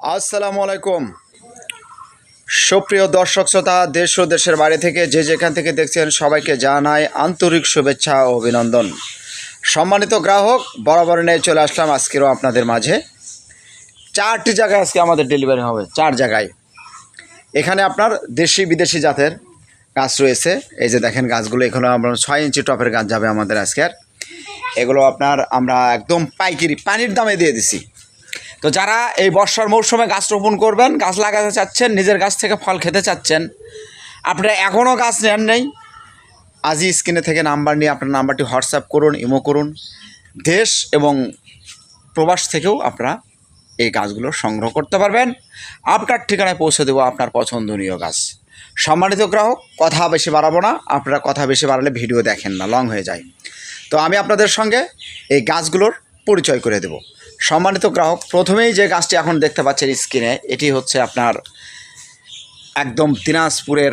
আসসালামু আলাইকুম। সুপ্রিয় দর্শক শ্রোতা, দেশ ও দেশের বাইরে থেকে যে যেখান থেকে দেখছেন সবাইকে জানাই আন্তরিক শুভেচ্ছা ও অভিনন্দন। সম্মানিত গ্রাহক, বরাবর নিয়ে চলে আসলাম আজকেরও আপনাদের মাঝে। চারটি জায়গায় আজকে আমাদের ডেলিভারি হবে, চার জায়গায়। এখানে আপনার দেশি বিদেশি জাতের গাছ রয়েছে। এই যে দেখেন গাছগুলো, এখানে আমরা ছয় ইঞ্চি টপের গাছ যাবে আমাদের আজকের এগুলো আপনার আমরা একদম পাইকারি, পানির দামে দিয়ে দিছি। তো যারা এই বর্ষার মৌসুমে গাছ রোপণ করবেন, গাছ লাগাতে চাচ্ছেন, নিজের গাছ থেকে ফল খেতে চাচ্ছেন, আপনারা এখনও গাছ নেন নেই। আজই স্ক্রিনে থেকে নাম্বার নিয়ে আপনার নাম্বারটি হোয়াটসঅ্যাপ করুন, ইমো করুন। দেশ এবং প্রবাস থেকেও আপনারা এই গাছগুলো সংগ্রহ করতে পারবেন। আপনার ঠিকানায় পৌঁছে দেবো আপনার পছন্দনীয় গাছ। সম্মানিত গ্রাহক, কথা বেশি বাড়াবো না, আপনারা কথা বেশি বাড়ালে ভিডিও দেখেন না, লং হয়ে যায়। তো আমি আপনাদের সঙ্গে এই গাছগুলোর পরিচয় করে দেব। সম্মানিত গ্রাহক, প্রথমেই যে গাছটি এখন দেখতে পাচ্ছেন স্ক্রিনে, এটি হচ্ছে আপনার একদম দিনাজপুরের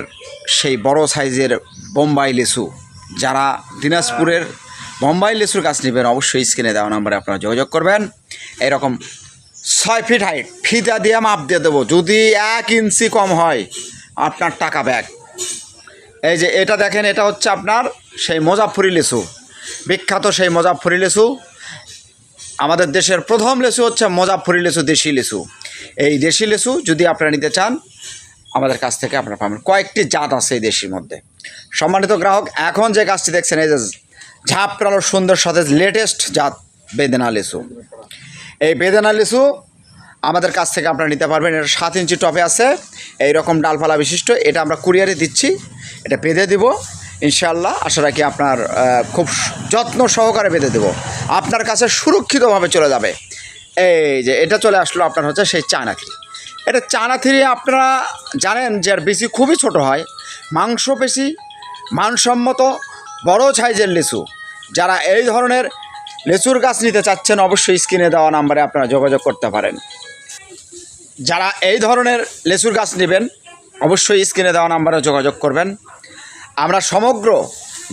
সেই বড় সাইজের বোম্বাই লিচু। যারা দিনাজপুরের বোম্বাই লিচুর গাছ নেবেন, অবশ্যই স্ক্রিনে দেওয়া নাম্বারে আপনারা যোগাযোগ করবেন। এরকম ছয় ফিট হাইট ফিতা দিয়ে মাপ দিয়ে দেবো। যদি এক ইঞ্চি কম হয়, আপনার টাকা ব্যাগ। এই যে এটা দেখেন, এটা হচ্ছে আপনার সেই মোজাফরি লিচু। বিখ্যাত সেই মোজাফরি লিচু। আমাদের দেশের প্রথম লিচু হচ্ছে মোজাফরি লিচু দেশি লিচু এই দেশি লিচু যদি আপনারা নিতে চান, আমাদের কাছ থেকে আপনারা পাবেন। কয়েকটি জাত আছে এই দেশির মধ্যে। সম্মানিত গ্রাহক, এখন যে গাছটি দেখছেন, এই যে ঝাপটালো সুন্দর সতেজ লেটেস্ট জাত বেদেনা লিচু এই বেদেনা লিচু আমাদের কাছ থেকে আপনারা নিতে পারবেন। এটা সাত ইঞ্চি টপে আছে। এই রকম ডালপালা বিশিষ্ট। এটা আমরা কুরিয়ারে দিচ্ছি। এটা বেঁধে দিব। ইনশাল্লাহ আশা রাখি আপনার খুব যত্ন সহকারে বেঁধে দেব। আপনার কাছে সুরক্ষিতভাবে চলে যাবে। এই যে এটা চলে আসলো আপনার হচ্ছে সেই চায়না থ্রি এটা চায়না থ্রি আপনারা জানেন যে আর বেশি খুবই ছোট হয়। মাংস পেশি মানসম্মত, বড় সাইজের লিচু। যারা এই ধরনের লিচুর গাছ নিতে চাচ্ছেন অবশ্যই স্ক্রিনে দেওয়া নাম্বারে আপনারা যোগাযোগ করতে পারেন। যারা এই ধরনের লেচুর গাছ নেবেন, অবশ্যই স্ক্রিনে দেওয়া নাম্বারে যোগাযোগ করবেন। আমরা সমগ্র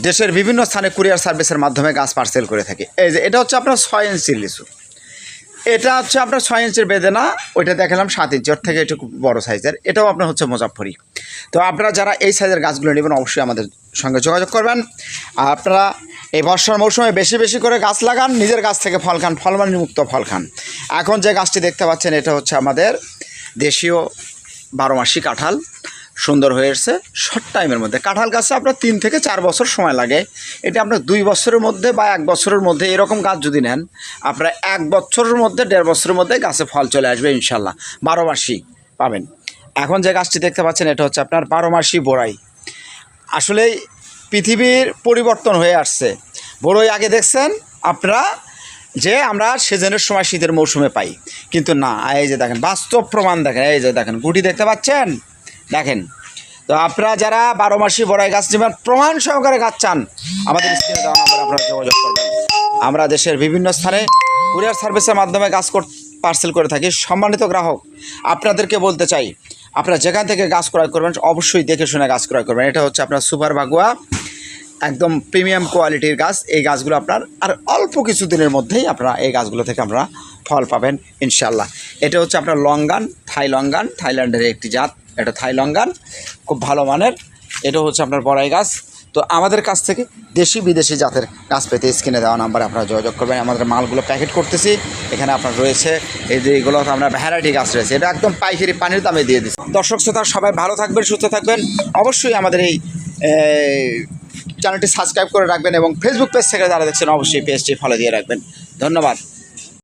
দেশের বিভিন্ন স্থানে কুরিয়ার সার্ভিসের মাধ্যমে গাছ পার্সেল করে থাকি। এই যে, এটা হচ্ছে আপনার ছয় ইঞ্চির লিচু। এটা হচ্ছে আপনার ছয় ইঞ্চির বেদেনা, ওইটা দেখালাম সাত ইঞ্চি, ওর থেকে একটু বড় সাইজের। এটাও আপনার হচ্ছে মোজাফরি তো আপনারা যারা এই সাইজের গাছগুলো নেবেন, অবশ্যই আমাদের সঙ্গে যোগাযোগ করবেন। আপনারা এই বর্ষার মৌসুমে বেশি বেশি করে গাছ লাগান, নিজের গাছ থেকে ফল খান ফলমানি মুক্ত ফল খান। এখন যে গাছটি দেখতে পাচ্ছেন, এটা হচ্ছে আমাদের দেশীয় বারো মাসি কাঁঠাল। সুন্দর হয়ে এসছে শর্ট টাইমের মধ্যে। কাঁঠাল গাছে আপনার তিন থেকে চার বছর সময় লাগে। এটা আপনার দুই বছরের মধ্যে বা এক বছরের মধ্যে এরকম গাছ যদি নেন, আপনার এক বছরের মধ্যে, দেড় বছরের মধ্যে গাছে ফল চলে আসবে ইনশাল্লাহ। বারো মাসি পাবেন। এখন যে গাছটি দেখতে পাচ্ছেন, এটা হচ্ছে আপনার বারো মাসি বোরাই। আসলে পৃথিবীর পরিবর্তন হয়ে আসছে। বড়ই আগে দেখছেন, আপনারা যে আমরা সিজনের সময় শীতের মৌসুমে পাই। কিন্তু না, এই যে দেখেন, বাস্তব প্রমাণ দেখেন, এই যে দেখেন, গুটি দেখতে পাচ্ছেন? দেখেন। তো আপনারা যারা বারো মাসি বড়াই গাছ নেবেন, প্রমাণ সহকারে গাছ চান, আমাদের দেওয়া নাম্বারে আপনারা যোগাযোগ করবেন। আমরা দেশের বিভিন্ন স্থানে কুরিয়ার সার্ভিসের মাধ্যমে গাছ পার্সেল করে থাকি। সম্মানিত গ্রাহক, আপনাদেরকে বলতে চাই, আপনারা যেখান থেকে গাছ ক্রয় করবেন, অবশ্যই দেখে শুনে গাছ ক্রয় করবেন। এটা হচ্ছে আপনার সুপার বাগুয়া, একদম প্রিমিয়াম কোয়ালিটির গাছ। এই গাছগুলো আপনার আর অল্প কিছু দিনের মধ্যেই আপনারা এই গাছগুলো থেকে আপনারা ফল পাবেন ইনশাল্লাহ এটা হচ্ছে আপনার লঙ্গান, থাই লঙ্গান, থাইল্যান্ডের একটি জাত। এটা থাই লঙ্গান, খুব ভালো মানের। এটা হচ্ছে আপনার বড়াই গাছ। তো আমাদের কাছ থেকে দেশি বিদেশি জাতের গাছ পেতে স্ক্রিনে দেওয়া নাম্বারে আপনারা যোগাযোগ করবেন। আমাদের মালগুলো প্যাকেট করতেছি। এখানে আপনার রয়েছে এই যে এগুলো আমরা ভ্যারাইটি গাছ রয়েছে। এটা একদম পাইকারি পানির দামে দিয়ে দিচ্ছি। দর্শক শ্রোতা, সবাই ভালো থাকবেন, সুস্থ থাকবেন। অবশ্যই আমাদের এই চ্যানেলটি সাবস্ক্রাইব করে রাখবেন এবং ফেসবুক পেজ থেকে যারা দেখছেন, অবশ্যই পেজটি ফলো দিয়ে রাখবেন। ধন্যবাদ।